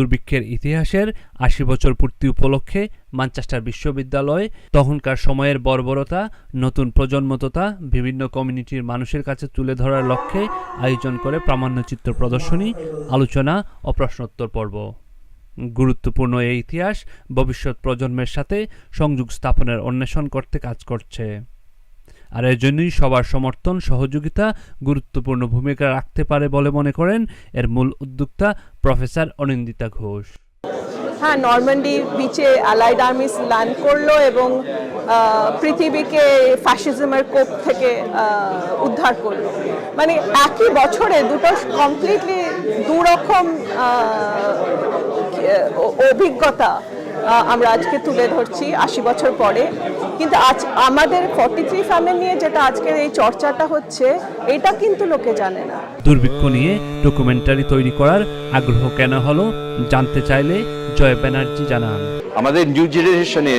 দুর্ভিক্ষের ইতিহাসের আশি বছর পূর্তি উপলক্ষে ম্যানচেস্টার বিশ্ববিদ্যালয় তখনকার সময়ের বর্বরতা, নতুন প্রজন্ম তথা বিভিন্ন কমিউনিটির মানুষের কাছে তুলে ধরার লক্ষ্যে আয়োজন করে প্রামাণ্যচিত্র প্রদর্শনী, আলোচনা ও প্রশ্নোত্তর পর্ব। গুরুত্বপূর্ণ এই ইতিহাস ভবিষ্যৎ প্রজন্মের সাথে সংযোগ স্থাপনের অন্বেষণ করতে কাজ করছে। আর এর জন্যই সবার সমর্থন, সহযোগিতা গুরুত্বপূর্ণ ভূমিকা রাখতে পারে বলে মনে করেন এর মূল উদ্যোক্তা প্রফেসর অনিন্দিতা ঘোষ। হ্যাঁ নরমান্ডি বিচে অ্যালাইড আর্মিস ল্যান্ড করল এবং পৃথিবীকে ফ্যাসিজমের কোপ থেকে উদ্ধার করল। মানে একই বছরে দুটো কমপ্লিটলি দুরকম অভিজ্ঞতা আমরা আজকে তুলে ধরছি আশি বছর পরে। কিন্তু আজ আমাদের ফর্টি থ্রি ফ্যামিলি নিয়ে যেটা আজকের এই চর্চাটা হচ্ছে এটা কিন্তু লোকে জানে না। দুর্ভিক্ষ নিয়ে ডকুমেন্টারি তৈরি করার আগ্রহ কেন হলো জানতে চাইলে জয় ব্যানার্জি জানান। আমাদের নিউ জেনারেশনে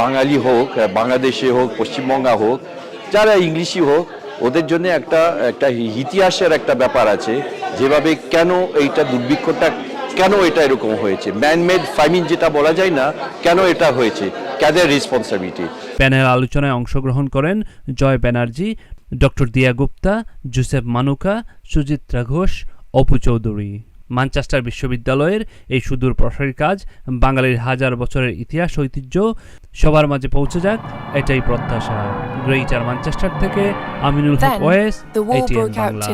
বাঙালি হোক বাংলাদেশে হোক পশ্চিমবঙ্গা হোক যারা ইংলিশই হোক ওদের জন্য একটা একটা ইতিহাসের একটা ব্যাপার আছে যেভাবে কেন এইটা দুর্ভিক্ষটা কেন এটা এরকম হয়েছে? ম্যানমেড ফাইমিং যেটা বলা যায় না কেন এটা হয়েছে? কাদের রেসপন্সিবিলিটি প্যানেল আলোচনায় অংশগ্রহণ করেন Joy Banerjee doctor Diya Gupta Joseph Manuka Suchitra Ghosh Apu Chowdhury. Manchester বিশ্ববিদ্যালয়ের এই সুদূর প্রসারী কাজ বাঙালির হাজার বছরের ইতিহাস ঐতিহ্য সবার মাঝে পৌঁছে যাক এটাই প্রত্যাশা। গ্রেটার ম্যানচেস্টার থেকে আমিনুল হক ওয়েস এটিএন বাংলা।